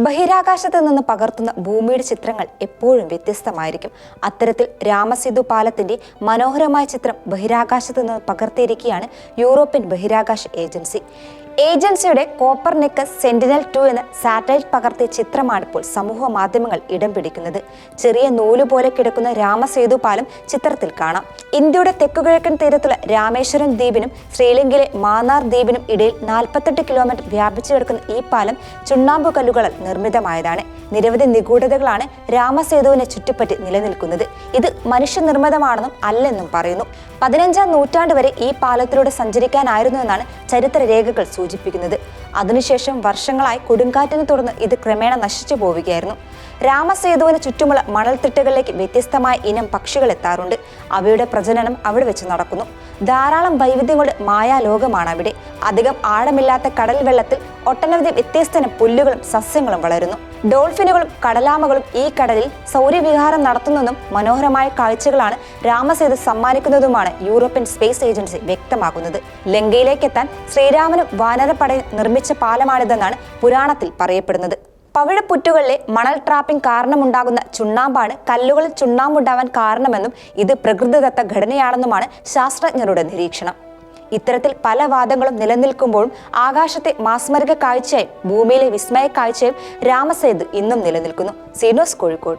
ബഹിരാകാശത്ത് നിന്ന് പകർത്തുന്ന ഭൂമിയുടെ ചിത്രങ്ങൾ എപ്പോഴും വ്യത്യസ്തമായിരിക്കും. അത്തരത്തിൽ രാമസേതു പാലത്തിന്റെ മനോഹരമായ ചിത്രം ബഹിരാകാശത്ത് നിന്ന് പകർത്തിയിരിക്കുകയാണ് യൂറോപ്യൻ ബഹിരാകാശ ഏജൻസി. ഏജൻസിയുടെ കോപ്പർ നെക്ക് സെന്റിനൽ ടു എന്ന സാറ്റലൈറ്റ് പകർത്തിയ ചിത്രമാണ് ഇപ്പോൾ സമൂഹ മാധ്യമങ്ങൾ ഇടം പിടിക്കുന്നത്. ചെറിയ നൂൽ പോലെ കിടക്കുന്ന രാമസേതു പാലം ചിത്രത്തിൽ കാണാം. ഇന്ത്യയുടെ തെക്കുകിഴക്കൻ തീരത്തുള്ള രാമേശ്വരം ദ്വീപിനും ശ്രീലങ്കയിലെ മാന്നാർ ദ്വീപിനും ഇടയിൽ നാൽപ്പത്തെട്ട് കിലോമീറ്റർ വ്യാപിച്ചു കിടക്കുന്ന ഈ പാലം ചുണ്ണാമ്പു കല്ലുകളാൽ നിർമ്മിതമായതാണ്. നിരവധി നിഗൂഢതകളാണ് രാമസേതുവിനെ ചുറ്റിപ്പറ്റി നിലനിൽക്കുന്നത്. ഇത് മനുഷ്യനിർമ്മിതമാണെന്നും അല്ലെന്നും പറയുന്നു. പതിനഞ്ചാം നൂറ്റാണ്ട് വരെ ഈ പാലത്തിലൂടെ സഞ്ചരിക്കാനായിരുന്നു എന്നാണ് ചരിത്ര രേഖകൾ സൂചിപ്പിക്കുന്നത്. അതിനുശേഷം വർഷങ്ങളായി കൊടുങ്കാറ്റിനെ തുടർന്ന് ഇത് ക്രമേണ നശിച്ചു പോവുകയായിരുന്നു. രാമസേതുവിന് ചുറ്റുമുള്ള മണൽത്തിട്ടുകളിലേക്ക് വ്യത്യസ്തമായ ഇനം പക്ഷികൾ എത്താറുണ്ട്. അവയുടെ പ്രജനനം അവിടെ വെച്ച് നടക്കുന്നു. ധാരാളം വൈവിധ്യങ്ങളുടെ മായാലോകമാണ് അവിടെ. അധികം ആഴമില്ലാത്ത കടൽ വെള്ളത്തിൽ ഒട്ടനവധി വ്യത്യസ്തന പുല്ലുകളും സസ്യങ്ങളും വളരുന്നു. ഡോൾഫിനുകളും കടലാമകളും ഈ കടലിൽ സൗര്യവിഹാരം നടത്തുന്നതും മനോഹരമായ കാഴ്ചകളാണ് രാമസേതു സമ്മാനിക്കുന്നതുമാണ് യൂറോപ്യൻ സ്പേസ് ഏജൻസി വ്യക്തമാക്കുന്നത്. ലങ്കയിലേക്കെത്താൻ ശ്രീരാമനും വാനരപ്പടയും നിർമ്മിച്ച പാലമാണിതെന്നാണ് പുരാണത്തിൽ പറയപ്പെടുന്നത്. പവിഴപ്പുറ്റുകളിലെ മണൽ ട്രാപ്പിംഗ് കാരണമുണ്ടാകുന്ന ചുണ്ണാമ്പാണ് കല്ലുകളിൽ ചുണ്ണാമ്പുണ്ടാവാൻ കാരണമെന്നും ഇത് പ്രകൃതിദത്ത ഘടനയാണെന്നുമാണ് ശാസ്ത്രജ്ഞരുടെ നിരീക്ഷണം. ഇത്തരത്തിൽ പല വാദങ്ങളും നിലനിൽക്കുമ്പോഴും ആകാശത്തെ മാസ്മരിക കാഴ്ചയും ഭൂമിയിലെ വിസ്മയ കാഴ്ചയും രാമസേതു ഇന്നും നിലനിൽക്കുന്നു. സീനോസ് കോഴിക്കോട്.